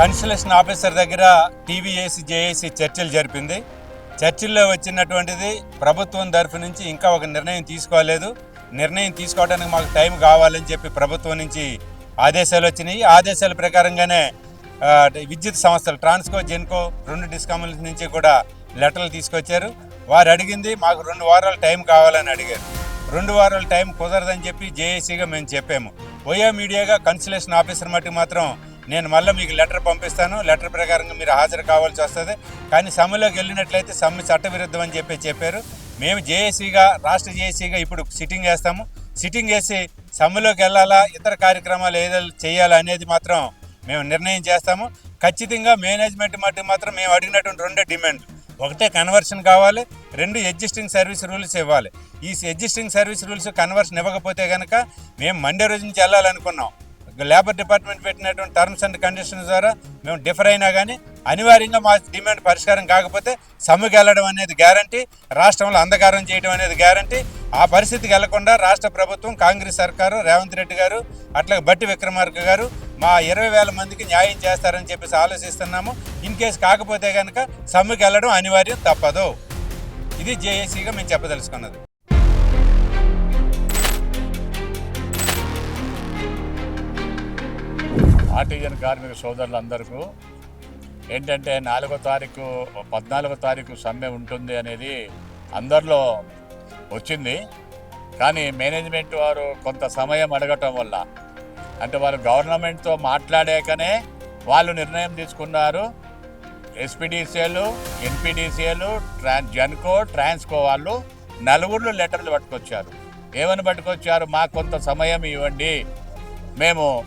Consolation officer దగ్గర టీవీఏసీ JAC చర్చలు జరిపింది. చర్చల్లో వచ్చినటువంటిది ప్రభుత్వం తరఫు నుంచి ఇంకా ఒక నిర్ణయం తీసుకోలేదు. నిర్ణయం తీసుకోవడానికి మాకు టైం కావాలని చెప్పి ప్రభుత్వం నుంచి ఆదేశాలు వచ్చినాయి. ఆదేశాల ప్రకారంగానే విద్యుత్ సంస్థలు ట్రాన్స్కో జెన్కో రెండు డిస్కాముల నుంచి కూడా లెటర్లు తీసుకొచ్చారు. వారు అడిగింది మాకు రెండు వారాలు టైం కావాలని అడిగారు. రెండు వారాల టైం కుదరదని చెప్పి జేఏసీగా మేము చెప్పాము. ఓయో మీడియాగా కన్సలేషన్ ఆఫీసర్ మట్టి మాత్రం నేను మళ్ళీ మీకు లెటర్ పంపిస్తాను. లెటర్ ప్రకారంగా మీరు హాజరు కావాల్సి వస్తుంది. కానీ సమ్మెలోకి వెళ్ళినట్లయితే సమ్మె చట్టవిరుద్ధం అని చెప్పి చెప్పారు. మేము జేఏసీగా రాష్ట్ర జేఏసీగా ఇప్పుడు సిట్టింగ్ వేస్తాము. సిట్టింగ్ వేసి సమ్మెలోకి వెళ్ళాలా? ఇతర కార్యక్రమాలు ఏదో చేయాలా అనేది మాత్రం మేము నిర్ణయం చేస్తాము. ఖచ్చితంగా మేనేజ్మెంట్ మట్టి మాత్రం మేము అడిగినటువంటి రెండే డిమాండ్. ఒకటే కన్వర్షన్ కావాలి. రెండు ఎగ్జిస్టింగ్ సర్వీస్ రూల్స్ ఇవ్వాలి. ఈ ఎగ్జిస్టింగ్ సర్వీస్ రూల్స్ కన్వర్షన్ ఇవ్వకపోతే కనుక మేము మండే రోజు నుంచి వెళ్ళాలనుకున్నాం. లేబర్ డిపార్ట్మెంట్ పెట్టినటువంటి టర్మ్స్ అండ్ కండిషన్స్ ద్వారా మేము డిఫర్ అయినా కానీ అనివార్యంగా మా డిమాండ్ పరిష్కారం కాకపోతే సమ్మెకి వెళ్ళడం అనేది గ్యారంటీ రాష్ట్రంలో అంధకారం చేయడం అనేది గ్యారంటీ ఆ పరిస్థితికి వెళ్ళకుండా రాష్ట్ర ప్రభుత్వం కాంగ్రెస్ సర్కారు రేవంత్ రెడ్డి గారు అట్లాగే బట్టి విక్రమార్క గారు మా ఇరవై వేల మందికి న్యాయం చేస్తారని చెప్పేసి ఆలోచిస్తున్నాము. ఇన్ కేసు కాకపోతే కనుక సమ్మెకి వెళ్ళడం అనివార్యం తప్పదు. ఇది జేఏసీగా మేము చెప్పదలుచుకున్నది. ఆర్టిజన్ కార్మిక సోదరులందరికీ ఏంటంటే నాలుగో తారీఖు పద్నాలుగో తారీఖు సమ్మె ఉంటుంది అనేది అందరిలో వచ్చింది. కానీ మేనేజ్మెంట్ వారు కొంత సమయం అడగటం వల్ల అంటే వారు గవర్నమెంట్తో మాట్లాడాకనే వాళ్ళు నిర్ణయం తీసుకున్నారు. ఎస్పీడీసీఎలు ఎన్పీడీసీఎలు ట్రాన్ జన్కో ట్రాన్స్కో వాళ్ళు నలుగురు లెటర్లు పట్టుకొచ్చారు. ఏమని పట్టుకొచ్చారు? మాకు కొంత సమయం ఇవ్వండి. మేము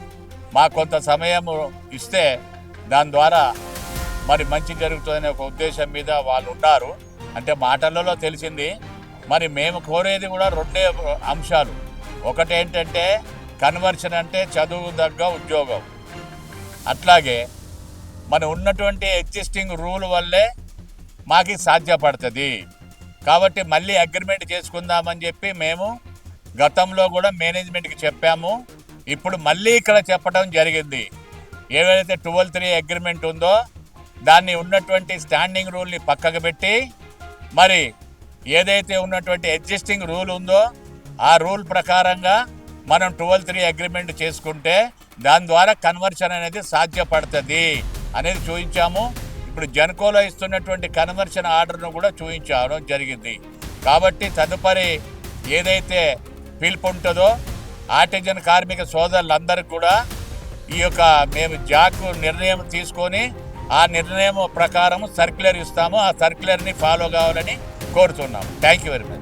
మాకు కొంత సమయం ఇస్తే దాని ద్వారా మరి మంచి జరుగుతుందనే ఒక ఉద్దేశం మీద వాళ్ళు ఉన్నారు. అంటే మాటలలో తెలిసింది. మరి మేము కోరేది కూడా రెండే అంశాలు. ఒకటి ఏంటంటే కన్వర్షన్ అంటే చదువు తగ్గ ఉద్యోగం. అట్లాగే మన ఉన్నటువంటి ఎగ్జిస్టింగ్ రూల్ వల్లే మాకు సాధ్యపడుతుంది. కాబట్టి మళ్ళీ అగ్రిమెంట్ చేసుకుందామని చెప్పి మేము గతంలో కూడా మేనేజ్మెంట్కి చెప్పాము. ఇప్పుడు మళ్ళీ ఇక్కడ చెప్పడం జరిగింది. ఏవైతే ట్వెల్వ్ త్రీ అగ్రిమెంట్ ఉందో దాన్ని ఉన్నటువంటి స్టాండింగ్ రూల్ని పక్కకు పెట్టి మరి ఏదైతే ఉన్నటువంటి ఎగ్జిస్టింగ్ రూల్ ఉందో ఆ రూల్ ప్రకారంగా మనం ట్వెల్వ్ త్రీ అగ్రిమెంట్ చేసుకుంటే దాని ద్వారా కన్వర్షన్ అనేది సాధ్యపడుతుంది అనేది చూపించాము ఇప్పుడు జన్కోలో ఇస్తున్నటువంటి కన్వర్షన్ ఆర్డర్ను కూడా చూపించడం జరిగింది. కాబట్టి తదుపరి ఏదైతే పిలుపు ఉంటుందో ఆర్టిజన్ కార్మిక సోదరులందరికీ కూడా ఈ యొక్క మేము జాక్ నిర్ణయం తీసుకొని ఆ నిర్ణయం ప్రకారం సర్క్యులర్ ఇస్తాము. ఆ సర్క్యులర్ని ఫాలో కావాలని కోరుతున్నాము. Thank you very much